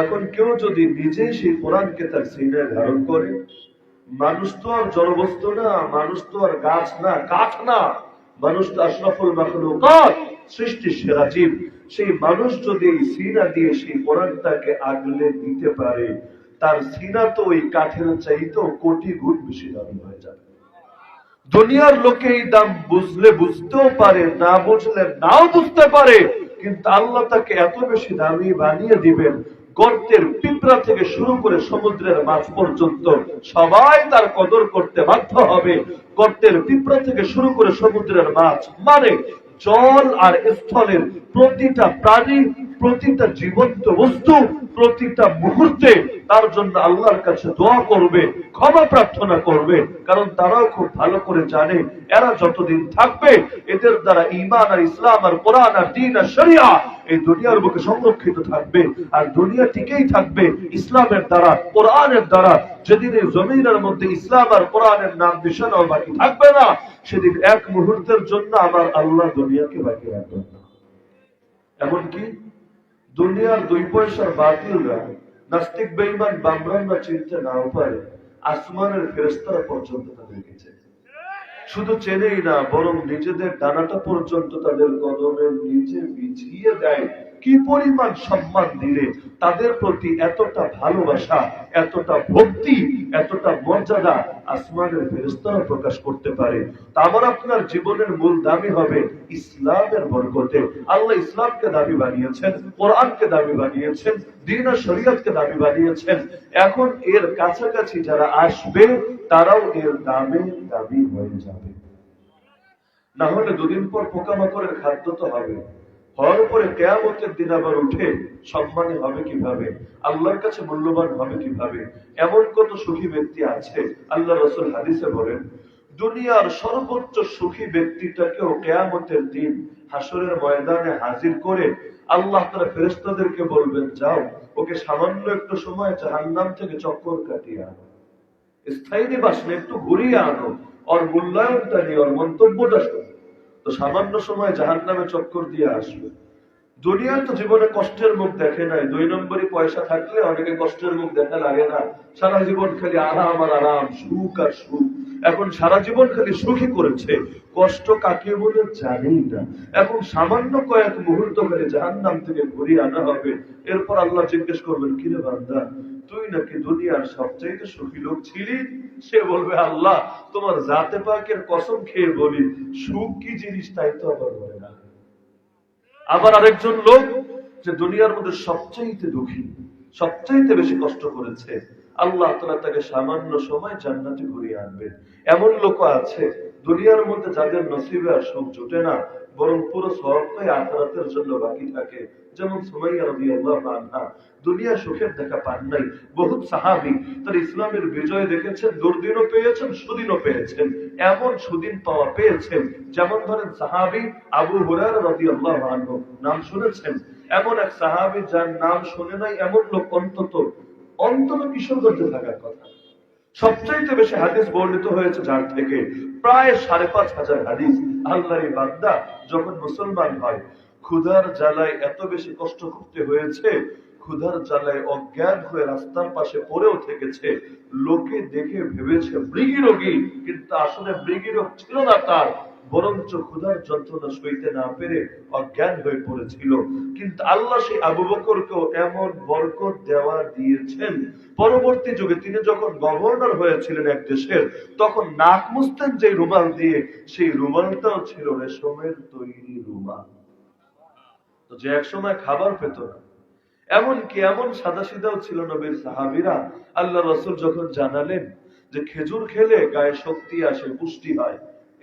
এখন কেউ যদি নিজে সেই কোরআনকে তার সিনায় ধারণ করে, মানুষ তো আর জড়বস্তু না, মানুষ তো আর গাছ না, কাঠ না। মানুষ তো আশরাফুল মাখলুকাত, সৃষ্টির সেরা জীব। সেই মানুষ যদি সিনা দিয়ে সেই কোরআনটাকে আগলে দিতে পারে, তার সিনা তো ওই কাঠের চাইতেও কোটি গুণ বেশি দামি হয়ে যাবে। দুনিয়ার লোকে এই দাম বুঝলে বুঝতেও পারে, না বুঝলে নাও বুঝতে পারে, কিন্তু আল্লাহ তাকে এত বেশি দামি বানিয়ে দিবেন গর্তের পিঁপড়া থেকে শুরু করে সমুদ্রের মাছ পর্যন্ত সবাই তার কদর করতে বাধ্য হবে। গর্তের পিঁপড়া থেকে শুরু করে সমুদ্রের মাছ মানে জল আর স্থলের প্রতিটা প্রাণী, প্রতিটা জীবন্ত বস্তু, প্রতিটা মুহূর্তে তার জন্য আল্লাহর কাছে দোয়া করবে, ক্ষমা প্রার্থনা করবে, কারণ তারাও খুব ভালো করে জানে, এরা যতদিন থাকবে, এদের দ্বারা ইমান আর ইসলাম আর কোরআন আর দিন আর শরিয়া এই দুনিয়ার বুকে সংরক্ষিত থাকবে, আর দুনিয়া টিকেই থাকবে ইসলামের দ্বারা, কোরআনের দ্বারা। যেদিন এই জমিনের মধ্যে ইসলাম আর কোরআনের নাম নিশানা বাকি থাকবে না, সেদিন এক মুহূর্তের জন্য আমার আল্লাহ দুনিয়াকে বাকি রাখবেন না। এমনকি দুনিয়ার দুই পয়সার বাতিলরা নাস্তিক বেঈমান বামরানরা চিনতে নাও পারে আসমানের ফেরেস্তারা পর্যন্ত তাদেরকে চেনে। শুধু চেনেই না, বরং নিজেদের ডানাটা পর্যন্ত তাদের কদমের নিচে বিছিয়ে দেয়। কি পরিমাণ সম্মান দিলে তাদের প্রতি এতটা ভালোবাসা, এতটা ভক্তি, এতটা মর্যাদা আসমানের ফেরেস্তারা প্রকাশ করতে পারে? আমার আপনার জীবনের মূল দামি হবে ইসলামের বরকতে। আল্লাহ ইসলামকে দাবি বানিয়েছেন, কোরআনকে দাবি বানিয়েছেন, দিন ও শরীয়তকে দাবি বানিয়েছেন। এখন এর কাছাকাছি যারা আসবে, তারাও এর দামে দাবি হয়ে যাবে। না হলে দুদিন পর পোকামাকড়ের খাদ্য তো হবে হওয়ার পরে কেয়ামতের দিন আবার উঠে সম্মানী হবে কীভাবে? আল্লাহর কাছে মূল্যবান হবে কীভাবে? এমন কত সুখী ব্যক্তি আছে, আল্লাহ রসুল হাদিসে বলেন, দুনিয়ার সর্বোচ্চ সুখী ব্যক্তিটাকেও কেয়ামতের দিন হাসরের ময়দানে হাজির করে আল্লাহ তারা ফেরেস্তাদেরকে বলবেন, যাও, ওকে সামান্য একটু সময় জাহান্নাম থেকে চক্কর কাটিয়ে আনো। স্থায়ী নিবাস একটু ঘুরিয়ে আনো। ওর মূল্যায়নটা নিয়ে, ওর মন্তব্যটা শোনো। তো সামান্য সময় জাহান নামে চক্কর দিয়ে আসবে। দুনিয়ায় তো জীবনে কষ্টের মুখ দেখে নাই। দুই নম্বরই পয়সা থাকলে অনেকে কষ্টের মুখ দেখা লাগে না। সারা জীবন খালি আরাম আর আরাম, সুখ আর সুখ। এখন সারা জীবন খালি সুখী করেছে। কষ্ট কাকে বলে জানেই না। এখন সামান্য কয়েক মুহূর্ত খালি জাহান নাম থেকে ঘুরিয়ে আনা হবে। এরপর আল্লাহ জিজ্ঞেস করবেন, কিরে বান্দা, তুই নাকি দুনিয়ার সবচাইতে সুখী লোক ছিলি? সে বলবে, আল্লাহ, তোমার জাতে পাকের কসম খেয়ে বলি, সুখ কি জিনিস তাই তো আবার বলে না। আবার আরেকজন লোক যে দুনিয়ার মধ্যে সবচাইতে দুঃখী, সবচাইতে বেশি কষ্ট করেছে, আল্লাহ তালা তাকে সামান্য সময় জান্নাতে ঘুরিয়ে আনবে এমন লোক আছে, দুনিয়ার মধ্যে যাদের নসিবে আর সুখ জুটে না বরং পুরো সবটাই আখরাতের জন্য বাকি থাকে। যেমন সুমাইয়া রবি আল্লাহ দুনিয়া সুখের দেখা পান নাই। বহুত সাহাবি তার ইসলামের বিজয় দেখেছেন, দুর্দিনও পেয়েছেন, সুদিনও পেয়েছেন। এমন সুদিন পাওয়া পেয়েছেন, যেমন ধরেন সাহাবি আবু হুরার রবি আল্লাহ নাম শুনেছেন। এমন এক সাহাবি যার নাম শুনে নাই এমন লোক অন্তত অন্তত কিশোরগঞ্জে থাকার কথা। সবচাইতে বেশি হাদিস বর্ণিত হয়েছে যার থেকে, প্রায় সাড়ে পাঁচ হাজার হাদিস। আল্লাহর এই বান্দা। যখন মুসলমান হয়, ক্ষুধার জ্বালায় এত বেশি কষ্ট করতে হয়েছে, ক্ষুধার জ্বালায় অজ্ঞান হয়ে রাস্তার পাশে পড়েও থেকেছে। লোকে দেখে ভেবেছে মৃগী রোগী কিন্তু আসলে মৃগী রোগ ছিল না তার। বরঞ্চ ক্ষুধার যন্ত্রণা সইতে না পেরে অজ্ঞান হয়ে পড়েছিল। কিন্তু আল্লাহ সেই আবু বকরকেও এমন বরকত দেওয়া দিয়েছেন। পরবর্তী যুগে তিনি যখন গভর্নর হয়েছিলেন এক দেশের, তখন নাক মুছতেন যে রুমাল দিয়ে, সেই রুমালটাও ছিল রেশমের তৈরি রুমাল। যে এক সময় খাবার পেত না, এমনকি এমন সাদা সিদাও ছিল নবীর সাহাবিরা। আল্লাহ রসুল যখন জানালেন যে খেজুর খেলে গায়ে শক্তি আসে, পুষ্টি হয়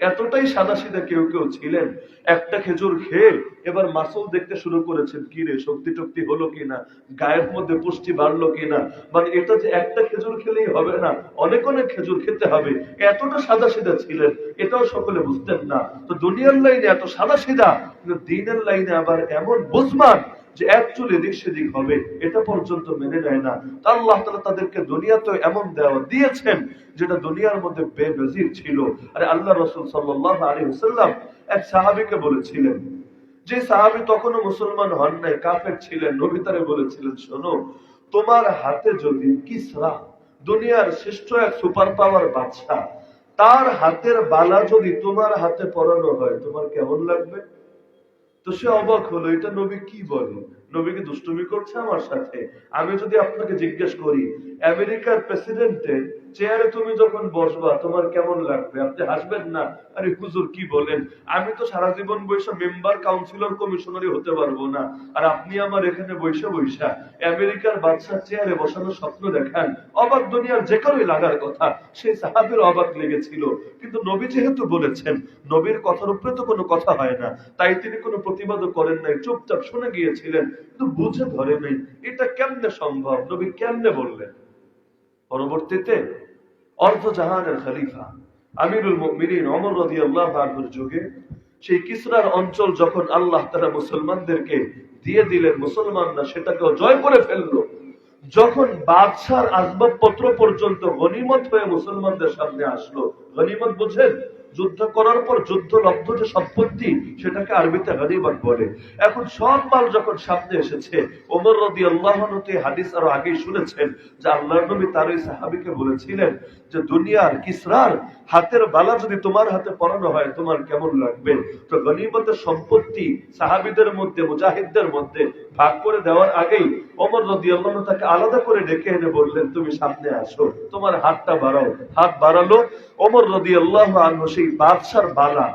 এতটাই সাদা সিধা কেউ কেউ ছিলেন। একটা খেজুর খেয়ে এবার মাসুল দেখতে শুরু করেছেন, কি রে, শক্তি টক্তি হলো কিনা গায়ের মধ্যে পুষ্টি বাড়লো কিনা মানে এটা যে একটা খেজুর খেলেই হবে না, অনেক অনেক খেজুর খেতে হবে। এতটা সাদা সিধা ছিলেন, এটাও সকলে বুঝতেন না। তো দুনিয়ার লাইনে এত সাদা সিধা কিন্তু দিনের লাইনে আবার এমন বুঝমান যে এক চুল এদিক সেদিক হবে, এটা পর্যন্ত মেনে নেয় না। তা আল্লাহ তালা তাদেরকে দুনিয়াতে এমন দেওয়া দিয়েছেন, যেটা দুনিয়ার মধ্যে বেনজির ছিল। আরে আল্লাহ রসুল সাল্লাহ আলী হুসাল্লাম এক সাহাবিকে বলেছিলেন, যে সাহাবি তখনও মুসলমান হন নাই, কাফের ছিলেন, নবী তারে বলেছিলেন, শোনো, তোমার হাতে যদি কিসরা, দুনিয়ার শ্রেষ্ঠ এক সুপার পাওয়ার বাদশা তার হাতের বালা যদি তোমার হাতে পরানো হয়, তোমার কেমন লাগবে? তো সে অবাক হলো, এটা নবী কি বলে? নবী কি দুষ্টুমি করছে আমার সাথে। আমি যদি আপনাকে জিজ্ঞেস করি, আমেরিকার প্রেসিডেন্টের চেয়ারে তুমি যখন বসবা, তোমার কেমন লাগবে? আপনি হাসবেন না? আরে হুজুর, কি বলেন? আমি তো সারা জীবন বৈশা মেম্বার, কাউন্সিলর, কমিশনারই হতে পারব না। আর আপনি আমার এখানে বৈশা বৈশা আমেরিকার বাদশার চেয়ারে বসানোর স্বপ্ন দেখান। অবাক দুনিয়ার যে কারোই লাগার কথা। সেই সাহাবের অবাক লেগেছিল। কিন্তু নবী যেহেতু বলেছেন, নবীর কথার উপরে তো কোনো কথা হয় না। তাই তিনি কোনো প্রতিবাদও করেন নাই, চুপচাপ শুনে গিয়েছিলেন, কিন্তু বুঝে ধরে নেই, এটা কেমনে সম্ভব? নবী কেমনে বললেন? পরবর্তীতে, অর্ধ জাহানের খলিফা আমিরুল মুমিনিন অমর রাদিয়াল্লাহু আনহুর যুগে, সেই কিসরার অঞ্চল যখন আল্লাহ তাআলা মুসলমানদেরকে দিয়ে দিলেন, মুসলমানরা সেটাকে জয় করে ফেলল, যখন বাদশার আসবাবপত্র পর্যন্ত গনিমত হয়ে মুসলমানদের সামনে আসলো। গনিমত বুঝেন? যুদ্ধ করার পর যুদ্ধ লব্ধ যে সম্পত্তি, সেটাকে আরবিতে গনিমত বলে। এখন সব মাল যখন সামনে এসেছে, ওমর রদি আল্লাহ হাদিস আরও আগেই শুনেছেন যে আল্লাহ নবী তার ওই সাহাবিকে বলেছিলেন যে, দুনিয়ার কিসরার হাতের বালা যদি তোমার হাতে পরানো হয়, তোমার কেমন লাগবে? তো গনিমতের সম্পত্তি সাহাবিদের মধ্যে, মুজাহিদদের মধ্যে ভাগ করে দেওয়ার আগেই অমর রদি আল্লাহ তাকে আলাদা করে ডেকে এনে বললেন, তুমি সামনে আসো, তোমার হাতটা বাড়াও। হাত বাড়ালো। অমর রদি আল্লাহ সেই বাদশার বালা